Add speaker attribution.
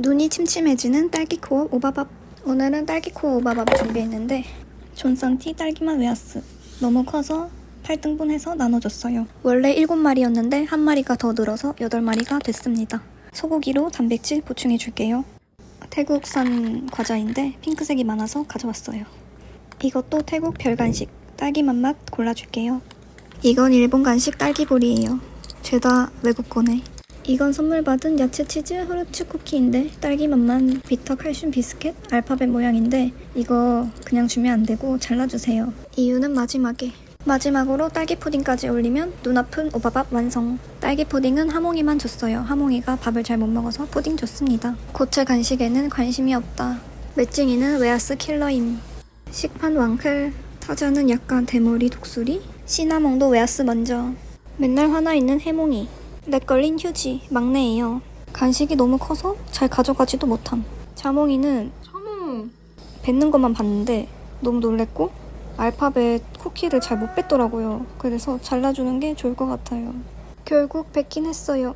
Speaker 1: 눈이 침침해지는 딸기코어 오바밥. 오늘은 딸기코어 오바밥 준비했는데 존산티 딸기맛 웨하스. 너무 커서 8등분해서 나눠줬어요. 원래 7마리였는데 한 마리가 더 늘어서 8마리가 됐습니다. 소고기로 단백질 보충해줄게요. 태국산 과자인데 핑크색이 많아서 가져왔어요. 이것도 태국 별간식 딸기 맛 맛 골라줄게요. 이건 일본 간식 딸기볼이에요. 죄다 외국 거네. 이건 선물 받은 야채 치즈 후르츠 쿠키인데 딸기 맛만 비터 칼슘 비스켓 알파벳 모양인데 이거 그냥 주면 안 되고 잘라주세요. 이유는 마지막에. 마지막으로 딸기 푸딩까지 올리면 눈 아픈 오바밥 완성. 딸기 푸딩은 하몽이만 줬어요. 하몽이가 밥을 잘 못 먹어서 푸딩 줬습니다. 고체 간식에는 관심이 없다. 매칭이는 웨하스 킬러임. 식판 왕클. 타자는 약간 대머리 독수리. 시나몽도 웨하스 먼저. 맨날 화나 있는 해몽이. 렉 걸린 휴지. 막내예요. 간식이 너무 커서 잘 가져가지도 못함. 자몽이는
Speaker 2: 참음.
Speaker 1: 뱉는 것만 봤는데 너무 놀랬고 알파벳 쿠키를 잘 못 뱉더라고요. 그래서 잘라주는 게 좋을 것 같아요. 결국 뱉긴 했어요.